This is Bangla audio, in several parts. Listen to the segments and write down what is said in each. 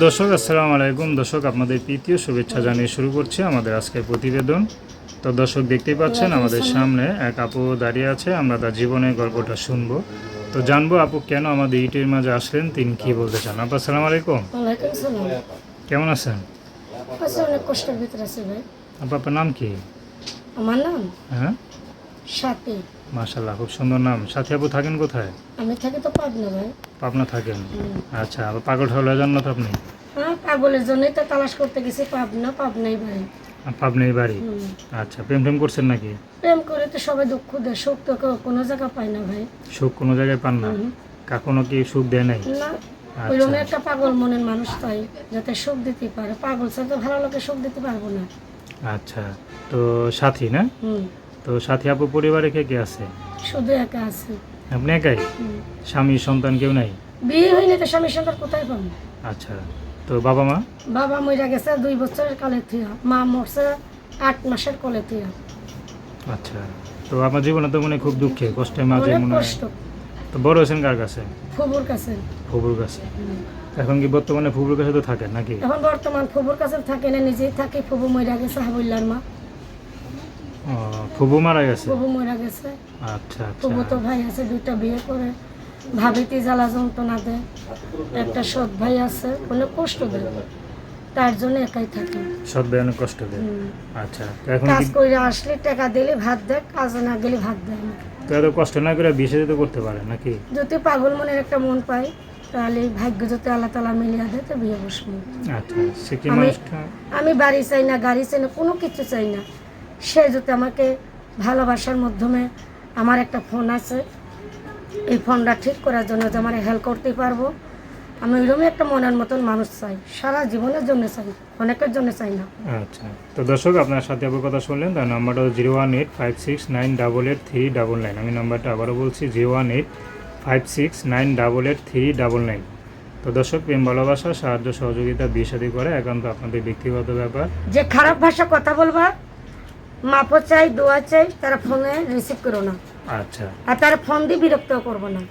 দর্শক আসসালামু আলাইকুম। দর্শক আপনাদের প্রীতীয় শুভেচ্ছা জানিয়ে শুরু করছি আমাদের আজকের প্রতিবেদন। তো দর্শক দেখতেই পাচ্ছেন আমাদের সামনে এক আপু দাঁড়িয়ে আছে। আমরা তার জীবনের গল্পটা শুনব। তো জানব আপু কেন আমাদের ইউটিউবের মাঝে আসলেন? তিনি কি বলতে চান? আপু আসসালামু আলাইকুম। কেমন আছেন? আছে অনেক কষ্টের ভিতরে আছে ভাই। আপু আপনার নাম কি? আমার নাম? হ্যাঁ? সাথী। মাশাল্লাহ খুব সুন্দর নাম। সাথী আপু থাকেন কোথায়? আমি থাকি তো পাবনা ভাই পাবনা থাকেন। আচ্ছা আবার পাগল ঠাকুর জান না তো আপনি। হ্যাঁ পাগলের জন্যই তো তালাশ করতে গেছি পাবনা পাবনাই ভাই পাবনাই বাড়ি? আচ্ছা প্রেম টেম করছেন নাকি? প্রেম করে তো সবাই দুঃখ দেয় সুখ তো কোনো জায়গা পায় না ভাই। সুখ কোনো জায়গায় পান না। কখনো কি সুখ দেয় নাই? না আচ্ছা। ওইরকম একটা পাগল মনের মানুষ তাই যাতে সুখ দিতে পারে। পাগল ছাড়া তো ভালো লোকে সুখ দিতে পারব না। আচ্ছা তো সাথী না? হুম। তো সাথী আপু পরিবারে কে কে আছে? শুধু একা আছে। আপনি একাই। স্বামী সন্তান কেউ নাই? বিয়ে হয়নি তো স্বামী সন্তান কোথায় পাবো? আচ্ছা তো বাবা মা? বাবা মরে গেছে দুই বছরের কালে থিয়া মা মরছে আট মাসের কলে থিয়া আচ্ছা তো আমার জীবনে তো মনে খুব দুঃখে কষ্টের মাঝে মনে হয়। কষ্ট। তো বড় হয়েছেন কার কাছে? ফুবুর কাছে। ফুবুর কাছে। এখন কি বর্তমানে ফুবুর কাছে তো থাকেন নাকি? এখন বর্তমান ফুবুর কাছে থাকে না নিজেই থাকে ফুবু মরা গেছে হাবুল্লার মা। ফুবু মারা গেছে? ফুবু মরা গেছে। আচ্ছা ফুবু তো আচ্ছা ভাই আছে দুইটা বিয়ে করে। ভাবিতে জ্বালা যন্ত্রণা দেয়। একটা সৎ ভাই আছে অনেক কষ্ট দেয়। তার জন্য একাই থাকে। সৎ ভাই অনেক কষ্ট দেয়। আচ্ছা এখন কাজ করে আসলে টাকা দিলে ভাত দেয় কাজ না গেলে ভাত দেয় না। তো এত কষ্ট না করে বিয়ে তো করতে পারেন নাকি? যদি পাগল মনের একটা মন পাই তাহলে ভাগ্য যদি আল্লাহ তালা মিলিয়ে দেয় তো বিয়ে বসবো। আচ্ছা সে কি আমি বাড়ি চাই না গাড়ি চাই না কোনো কিছু চাই না। সে যদি আমাকে ভালোবাসার মাধ্যমে আমার একটা ফোন আছে এই ফোনটা ঠিক করার জন্য যে আমার হেল্প করতে পারব। আমি ওইরকমই একটা মনের মতন মানুষ চাই সারা জীবনের জন্য চাই অনেকের জন্য চাই না। আচ্ছা তো দর্শক আপনার সাথে আপনার কথা শুনলেন তার নাম্বারটা zero one eight five six nine double eight three double nine আমি নাম্বারটা আবারও বলছি zero one eight five six nine double eight three double nine তো দর্শক প্রেম ভালোবাসা সাহায্য সহযোগিতা বিয়ে করে একান্ত আপনাদের ব্যক্তিগত ব্যাপার। যে খারাপ ভাষা কথা বলবা মাপও চাই দোয়া চাই তারা ফোনে রিসিভ করো না। আচ্ছা। আর তারা ফোন দিয়ে বিরক্ত করব না।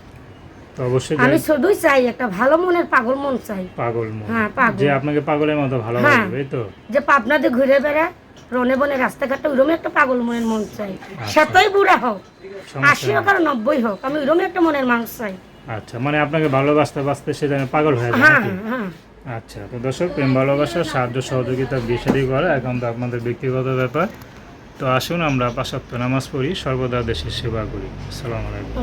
তো অবশ্যই আমি শুধুই চাই একটা ভালো মনের পাগল মন চাই। পাগল মন। হ্যাঁ, পাগল। যে আপনাকে পাগলের মতো হ্যাঁ। ভালোবাসবে এই তো। যে পাবনা দিয়ে ঘুরে বেড়ায় রনে বনে রাস্তাঘাটে ওইরকম একটা পাগল মনের মন চাই। সেতই বুড়া হোক আশি হোক আর নব্বই হোক আমি ওইরকম একটা মনের মানুষ চাই। আচ্ছা মানে আপনাকে ভালোবাসতে বাসতে সে যেন পাগল হয়ে হ্যাঁ হ্যাঁ। আচ্ছা তো দর্শক প্রেম ভালোবাসা সাহায্য সহযোগিতা বিষাদি করা একান্ত আপনাদের ব্যক্তিগত ব্যাপার। তো আসুন আমরা পাশাপ্ত নামাজ পড়ি সর্বদা দেশের সেবা করি। আসসালামু আলাইকুম।